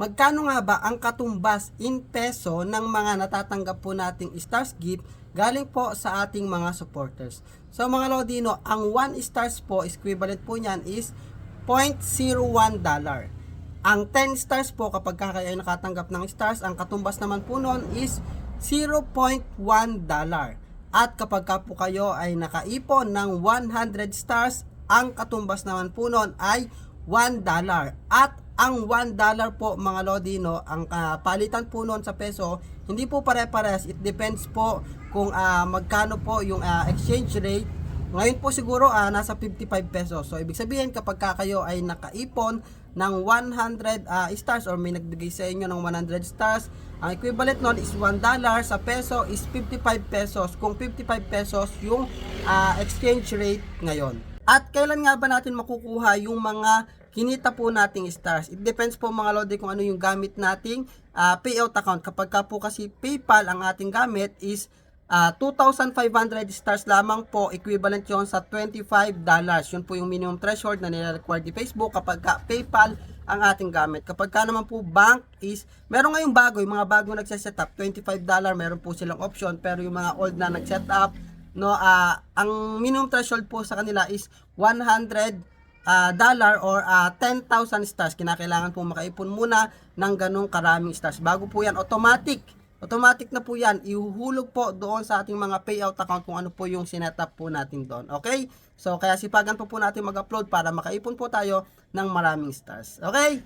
magkano nga ba ang katumbas in peso ng mga natatanggap po nating stars gift galing po sa ating mga supporters. So mga Lodino, ang 1 stars po, equivalent po niyan is 0.01 dollar. Ang 10 stars po kapag ka kayo ay nakatanggap ng stars, ang katumbas naman po noon is 0.1 dollar. At kapag ka po kayo ay nakaipon ng 100 stars, ang katumbas naman po noon ay 1 dollar. At ang 1 dollar po mga Lodino, ang ah, palitan po noon sa peso, hindi po pare-pares. It depends po kung ah, magkano po yung ah, exchange rate ngayon po siguro ah, nasa 55 pesos. So ibig sabihin kapag ka kayo ay nakaipon ng 100 ah, stars or may nagbigay sa inyo ng 100 stars, ang equivalent nun is 1 dollar sa peso is 55 pesos. Kung 55 pesos yung ah, exchange rate ngayon. At kailan nga ba natin makukuha yung mga kinita po nating stars? It depends po mga lodi kung ano yung gamit nating ah, payout account. Kapag ka po kasi PayPal ang ating gamit is Ah, 2,500 stars lamang po, equivalent yon sa 25 dollars. Yun po yung minimum threshold na nire-require ni Facebook kapag ka PayPal ang ating gamit. Kapag ka naman po bank is, meron ngayong bago, yung mga bago nagse-set up, 25 dollar, meron po silang option, pero yung mga old na nag-set up, no, ah, ang minimum threshold po sa kanila is 100 ah, dollar or ah, 10,000 stars. Kinakailangan po makaipon muna ng ganong karaming stars. Bago po yan, automatic Automatic na po yan. Ihuhulog po doon sa ating mga payout account kung ano po yung sinetup po natin doon. Okay? So, kaya sipagan po po natin mag-upload para makaipon po tayo ng maraming stars. Okay?